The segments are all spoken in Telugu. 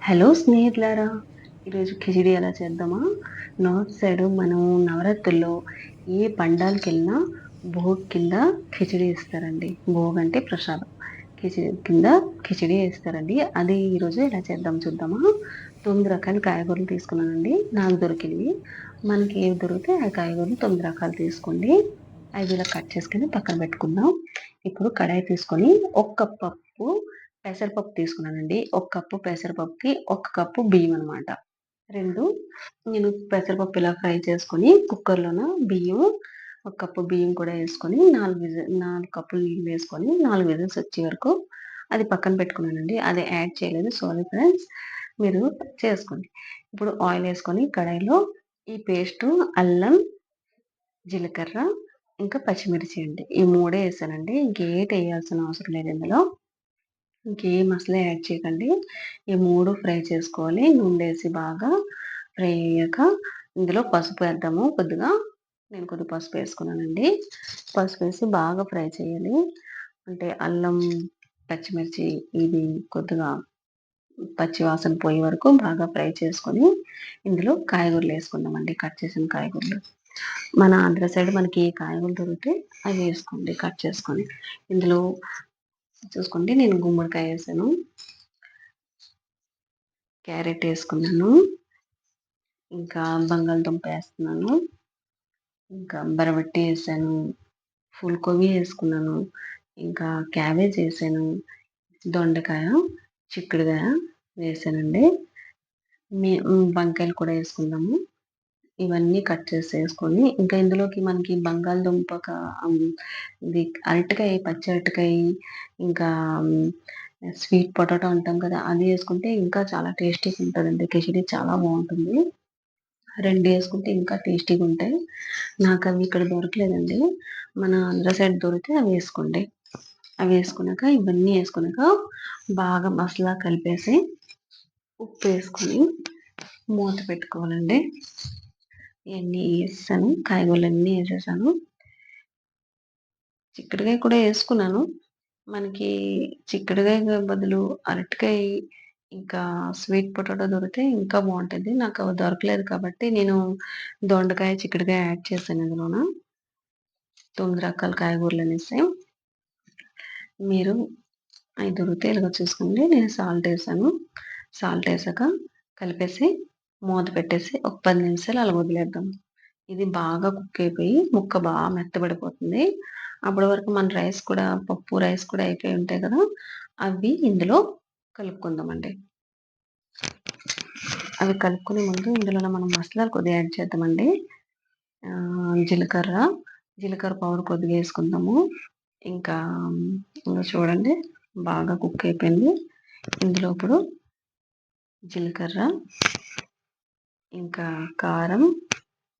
హలో స్నేహితులారా ఈరోజు కిచిడి ఎలా చేద్దామా? నార్త్ సైడ్ మనం నవరాత్రుల్లో ఏ పండాలకి వెళ్ళినా భోగ్ కింద కిచిడి ఇస్తారండి భోగ్ అంటే ప్రసాదం. కిచిడి కింద కిచిడి వేస్తారండి. అది ఈరోజు ఎలా చేద్దాం చూద్దామా? తొమ్మిది రకాల కాయగూరలు తీసుకున్నానండి. నాకు దొరికింది మనకి ఏవి దొరికితే ఆ కాయగూరలు తొమ్మిది రకాలు తీసుకోండి. అవి ఇలా కట్ చేసుకొని పక్కన పెట్టుకుందాం. ఇప్పుడు కడాయి తీసుకొని ఒక్క పప్పు పెసరపప్పు తీసుకున్నానండి. ఒక కప్పు పెసరపప్పుకి ఒక కప్పు బియ్యం అనమాట రెండు నేను పెసరపప్పు ఇలా ఫ్రై చేసుకొని కుక్కర్లోన బియ్యం ఒక కప్పు బియ్యం కూడా వేసుకొని నాలుగు విజిల్ నాలుగు కప్పులు నీళ్ళు వేసుకొని నాలుగు విజిల్స్ వచ్చే వరకు అది పక్కన పెట్టుకున్నానండి. అది యాడ్ చేయలేదు. సారీ ఫ్రెండ్స్ మీరు చేసుకోండి. ఇప్పుడు ఆయిల్ వేసుకొని కడాయిలో ఈ పేస్ట్ అల్లం జీలకర్ర ఇంకా పచ్చిమిర్చి అండి. ఈ మూడే వేసానండి. ఇంకేటి వేయాల్సిన అవసరం లేదు ఇందులో. ఇంకేం అసలే యాడ్ చేయకండి. ఈ మూడు ఫ్రై చేసుకోవాలి. నూనె వేసి బాగా ఫ్రై అయ్యాక ఇందులో పసుపు వేద్దాము. కొద్దిగా నేను కొద్దిగా పసుపు వేసుకున్నానండి. పసుపు వేసి బాగా ఫ్రై చేయాలి. అంటే అల్లం పచ్చిమిర్చి ఇది కొద్దిగా పచ్చి వాసన పోయే వరకు బాగా ఫ్రై చేసుకొని ఇందులో కాయగూరలు వేసుకుందామండి. కట్ చేసిన కాయగూరలు. మన ఆంధ్ర సైడ్ మనకి ఏ కాయగూరలు దొరికితే అవి వేసుకోండి. కట్ చేసుకొని ఇందులో చూసుకోండి నేను గుమ్మడికాయ వేసాను. క్యారెట్ వేసుకున్నాను. ఇంకా బంగాళదుంప వేస్తున్నాను. ఇంకా బరబట్టి వేసాను. ఫుల్కోబీ వేసుకున్నాను. ఇంకా క్యాబేజ్ వేసాను. దొండకాయ చిక్కుడుకాయ వేసానండి. మీ వంకాయలు కూడా వేసుకుందాము. ఇవన్నీ కట్ చేసి వేసుకొని ఇంకా ఇందులోకి మనకి బంగాళదుంప ఇది అరటికాయ పచ్చి అరటికాయ ఇంకా స్వీట్ పొటాటో అంటాం కదా అది వేసుకుంటే ఇంకా చాలా టేస్టీగా ఉంటుందండి. కిచిడి చాలా బాగుంటుంది. రెండు వేసుకుంటే ఇంకా టేస్టీగా ఉంటాయి. నాకు అవి ఇక్కడ దొరకలేదండి. మన ఆంధ్ర సైడ్ దొరికితే అవి వేసుకోండి. అవి వేసుకున్నాక ఇవన్నీ వేసుకున్నాక బాగా మసాలా కలిపేసి ఉప్పు వేసుకొని మూత పెట్టుకోవాలండి. ఇవన్నీ వేసాను కాయగూరలన్నీ వేసేసాను. చిక్కుడుకాయ కూడా వేసుకున్నాను. మనకి చిక్కుడుకాయ బదులు అరటికాయ ఇంకా స్వీట్ పొటాటో దొరికితే ఇంకా బాగుంటుంది. నాకు అవి దొరకలేదు కాబట్టి నేను దొండకాయ చిక్కుడుకాయ యాడ్ చేశాను ఇందులోన. తొమ్మిది రకాల కాయగూరలు అనేసి. మీరు అవి దొరికితే ఇలాగ చూసుకోండి. నేను సాల్ట్ వేసాను. సాల్ట్ వేసాక కలిపేసి మూత పెట్టేసి ఒక పది నిమిషాలు అలా వదిలేద్దాం. ఇది బాగా కుక్ అయిపోయి ముక్క బాగా మెత్తబడిపోతుంది. అప్పటి వరకు మన రైస్ కూడా పప్పు రైస్ కూడా అయిపోయి ఉంటాయి కదా అవి ఇందులో కలుపుకుందామండి. అవి కలుపుకునే ముందు ఇందులో మనం మసాలాలు కొద్దిగా యాడ్ చేద్దామండి. జీలకర్ర జీలకర్ర పౌడర్ కొద్దిగా వేసుకుందాము. ఇంకా ఇంకా చూడండి బాగా కుక్ అయిపోయింది. ఇందులో ఇప్పుడు జీలకర్ర ఇంకా కారం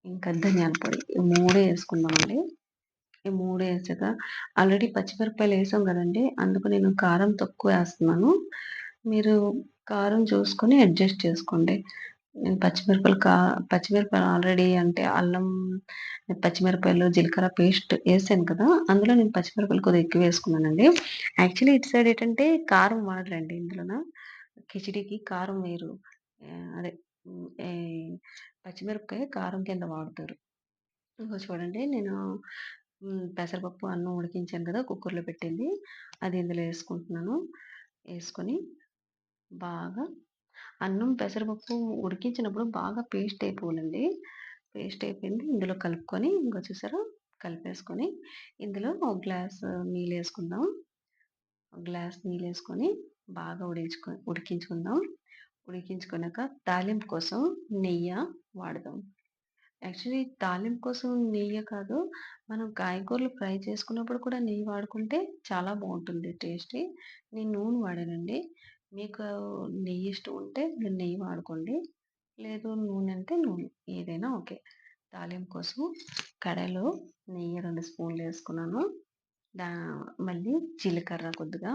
ఇంకా ధనియాల పొడి. ఈ మూడే వేసుకుందామండి. ఈ మూడు వేసాక ఆల్రెడీ పచ్చిమిరపకాయలు వేసాం కదండి అందుకు నేను కారం తక్కువ వేస్తున్నాను. మీరు కారం చూసుకొని అడ్జస్ట్ చేసుకోండి. నేను పచ్చిమిరపకాయలు కా పచ్చిమిరపకాయలు ఆల్రెడీ అంటే అల్లం పచ్చిమిరపకాయలు జీలకర్ర పేస్ట్ వేసాను కదా అందులో నేను పచ్చిమిరపకాయలు కొద్దిగా ఎక్కువ వేసుకున్నానండి. యాక్చువల్లీ ఇటు సైడ్ ఏంటంటే కారం వాడరండి ఇందులోన. కిచిడికి కారం వేరు. అదే పచ్చిమిరపకాయ కారం కింద వాడతారు. ఇంకో చూడండి నేను పెసరపప్పు అన్నం ఉడికించాను కదా కుక్కర్లో పెట్టింది. అది ఇందులో వేసుకుంటున్నాను. వేసుకొని బాగా అన్నం పెసరపప్పు ఉడికించినప్పుడు బాగా పేస్ట్ అయిపోవాలండి. పేస్ట్ అయిపోయింది. ఇందులో కలుపుకొని ఇంకో చూసారా? కలిపేసుకొని ఇందులో ఒక గ్లాస్ నీళ్ళు వేసుకుందాం. గ్లాస్ నీళ్ళు వేసుకొని బాగా ఉడికించుకో ఉడికించుకుందాం. ఉడికించుకున్నాక తాలింపు కోసం నెయ్యి వాడదాం. యాక్చువల్లీ తాలింపు కోసం నెయ్యి కాదు మనం కాయగూరలు ఫ్రై చేసుకున్నప్పుడు కూడా నెయ్యి వాడుకుంటే చాలా బాగుంటుంది టేస్టీ. నేను నూనె వాడానండి. మీకు నెయ్యి ఇష్టం ఉంటే మీరు నెయ్యి వాడుకోండి. లేదు నూనె అంటే నూనె ఏదైనా ఓకే. తాలింపు కోసం కడాయిలో నెయ్యి రెండు స్పూన్లు వేసుకున్నాను. దా మళ్ళీ జీలకర్ర కొద్దిగా.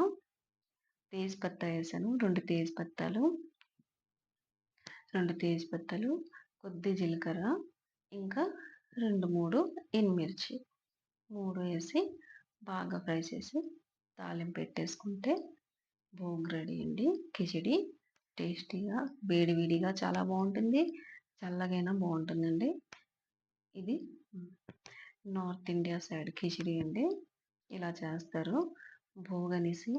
తేజ్పత్తా వేసాను రెండు తేజ్పత్తాలు రెండు తేజ్పత్తలు కొద్ది జీలకర్ర ఇంకా రెండు మూడు ఎండుమిర్చి మూడు వేసి బాగా ఫ్రై చేసి తాలింపు పెట్టేసుకుంటే భోగి రెడీ అండి. కిచిడి టేస్టీగా వేడి వేడిగా చాలా బాగుంటుంది. చల్లగైనా బాగుంటుందండి. ఇది నార్త్ ఇండియా సైడ్ కిచిడి అండి. ఇలా చేస్తారు. భోగి అనేసి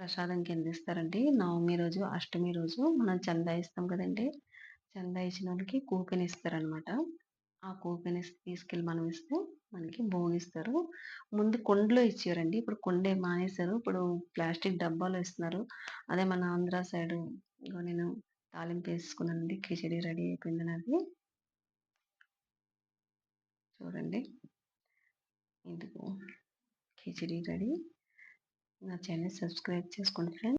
ప్రసాదం కింద ఇస్తారండి నవమి రోజు అష్టమి రోజు మనం చందా ఇస్తాం కదండి. చందా ఇచ్చిన వాళ్ళకి కూపెన్ ఇస్తారనమాట ఆ కూపెన్ తీసుకెళ్ళి మనం ఇస్తే మనకి భోగిస్తారు ముందు కుండలో ఇచ్చారండి ఇప్పుడు కుండే మానేశారు. ఇప్పుడు ప్లాస్టిక్ డబ్బాలు ఇస్తున్నారు. అదే మన ఆంధ్ర సైడ్ నేను తాలింపు వేసుకున్నానండి. కిచడీ రెడీ అయిపోయింది నాది. చూడండి. ఇందుకు కిచడీ రెడీ. నా ఛానల్ సబ్స్క్రైబ్ చేసుకోండి ఫ్రెండ్స్.